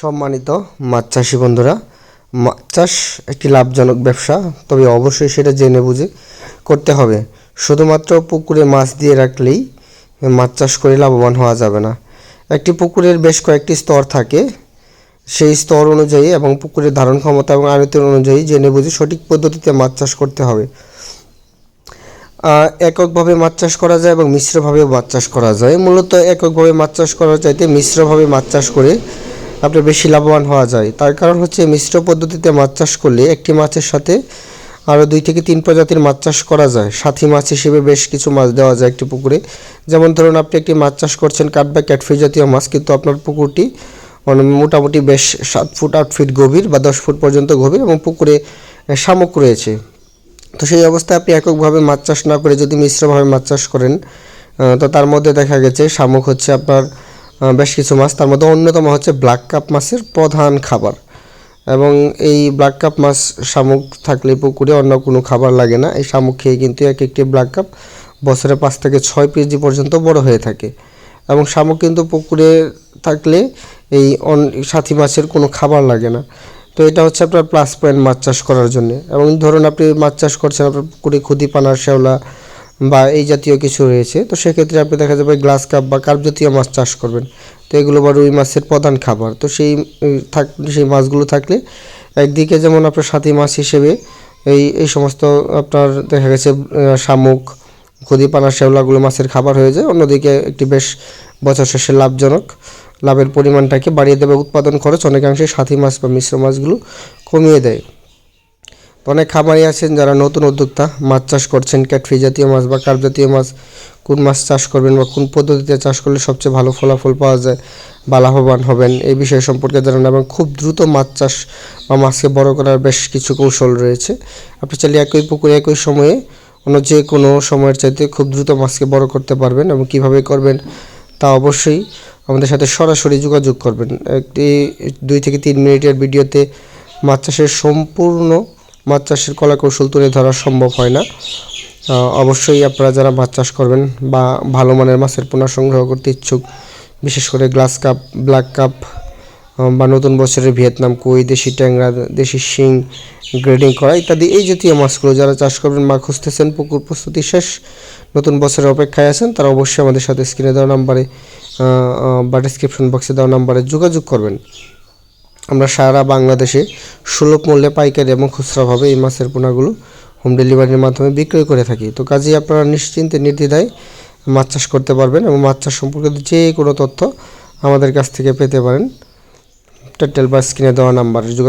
সম্মানিত মাছ চাষি বন্ধুরা, মাছ চাষ একটি লাভজনক ব্যবসা, তবে অবশ্যই সেটা জেনে বুঝে করতে হবে। শুধুমাত্র পুকুরে মাছ দিয়ে রাখলেই মাছ চাষ করে লাভবান হওয়া যাবে না। একটি পুকুরের বেশ কয়েকটি স্তর থাকে। সেই স্তর অনুযায়ী এবং পুকুরের ধারণ ক্ষমতা এবং আয়তন অনুযায়ী জেনে বুঝে সঠিক পদ্ধতিতে মাছ চাষ করতে হবে। এককভাবে মাছ চাষ করা যায় এবং মিশ্রভাবেও মাছ চাষ করা যায়। মূলত এককভাবে মাছ চাষ করার চাইতে মিশ্রভাবে মাছ চাষ করে আপনার বেশি লাভবান হওয়া যায়। তার কারণ হচ্ছে মিশ্র পদ্ধতিতে মাছ চাষ করলে একটি মাছের সাথে আরও দুই থেকে তিন প্রজাতির মাছ চাষ করা যায়। সাথী মাছ হিসেবে বেশ কিছু মাছ দেওয়া যায় একটি পুকুরে। যেমন ধরুন, আপনি একটি মাছ চাষ করছেন কাঠ বা ক্যাটফিশ জাতীয় মাছ, কিন্তু আপনার পুকুরটি মোটামুটি বেশ সাত ফুট, আট ফিট গভীর বা দশ ফুট পর্যন্ত গভীর এবং পুকুরে শামুক রয়েছে। তো সেই অবস্থায় আপনি এককভাবে মাছ চাষ না করে যদি মিশ্রভাবে মাছ চাষ করেন তো তার মধ্যে দেখা গেছে শামুক হচ্ছে আপনার বেশ কিছু মাছ। তার মধ্যে অন্যতম হচ্ছে ব্ল্যাক কাপ মাছের প্রধান খাবার। এবং এই ব্ল্যাক কাপ মাছ শামুক থাকলে পুকুরে অন্য কোনো খাবার লাগে না। এই শামুক খেয়ে কিন্তু এক একটি ব্ল্যাক কাপ বছরে পাঁচ থেকে ছয় কেজি পর্যন্ত বড় হয়ে থাকে। এবং শামুক কিন্তু পুকুরে থাকলে এই সাথী মাছের কোনো খাবার লাগে না। তো এটা হচ্ছে আপনার প্লাস পয়েন্ট মাছ চাষ করার জন্য। এবং ধরুন আপনি মাছ চাষ করছেন আপনার পুকুরে খুদি পানার শ্যাওলা বা এই জাতীয় কিছু রয়েছে, তো সেক্ষেত্রে আপনি দেখা যাবে গ্লাস কাপ বা কার্প জাতীয় মাছ চাষ করবেন। তো এগুলো বা রুই মাছের প্রধান খাবার। তো সেই থাক, সেই মাছগুলো থাকলে একদিকে যেমন আপনার সাথী মাছ হিসেবে এই এই সমস্ত আপনার দেখা গেছে শামুক খুদি পানা শ্যাওলাগুলো মাছের খাবার হয়ে যায়। অন্যদিকে একটি বেশ বছর শেষে লাভজনক, লাভের পরিমাণটাকে বাড়িয়ে দেবে উৎপাদন খরচ। অনেকাংশে সাথী মাছ বা মিশ্র মাছগুলো কমিয়ে দেয়। অনেক খামারি আছেন যারা নতুন উদ্যোক্তা, মাছ চাষ করছেন ক্যাটফি জাতীয় মাছ বা কার্প জাতীয় মাছ, কোন মাছ চাষ করবেন বা কোন পদ্ধতিতে চাষ করলে সবচেয়ে ভালো ফলাফল পাওয়া যায় বা লাভবান হবেন এই বিষয় সম্পর্কে জানান এবং খুব দ্রুত মাছ চাষ বা মাছকে বড় করার বেশ কিছু কৌশল রয়েছে। আপনি চাইলে একই পুকুরে একই সময়ে অন্য যে কোনো সময়ের চাইতে খুব দ্রুত মাছকে বড় করতে পারবেন এবং কীভাবে করবেন তা অবশ্যই আমাদের সাথে সরাসরি যোগাযোগ করবেন। একটি দুই থেকে তিন মিনিটের ভিডিওতে মাছ চাষের সম্পূর্ণ মাছ চাষের কলা কৌশল তুলে ধরা সম্ভব হয় না। অবশ্যই আপনারা যারা মাছ চাষ করবেন বা ভালো মানের মাছের পোনা সংগ্রহ করতে ইচ্ছুক, বিশেষ করে গ্লাস কাপ, ব্ল্যাক কাপ বা নতুন বছরের ভিয়েতনাম কই, দেশি ট্যাংরা, দেশি শিং, গ্রেডিং করা ইত্যাদি এই জাতীয় মাছগুলো যারা চাষ করবেন বা খুঁজতেছেন, পুকুর প্রস্তুতি শেষ, নতুন বছরের অপেক্ষায় আছেন, তারা অবশ্যই আমাদের সাথে স্ক্রিনে দেওয়া নাম্বারে বা ডিসক্রিপশন বক্সে দেওয়া নাম্বারে যোগাযোগ করবেন। আমরা সারা বাংলাদেশে সুলভ মূল্যে পাইকারি এবং খুচরাভাবে এই মাছের পোনাগুলো হোম ডেলিভারির মাধ্যমে বিক্রয় করে থাকি। তো কাজেই আপনারা নিশ্চিন্তে নির্দ্বিধায় মাছ চাষ করতে পারবেন এবং মাছ চাষ সম্পর্কে যে কোনো তথ্য আমাদের কাছ থেকে পেতে পারেন। টেটেল বা স্ক্রিনে দেওয়া নাম্বারে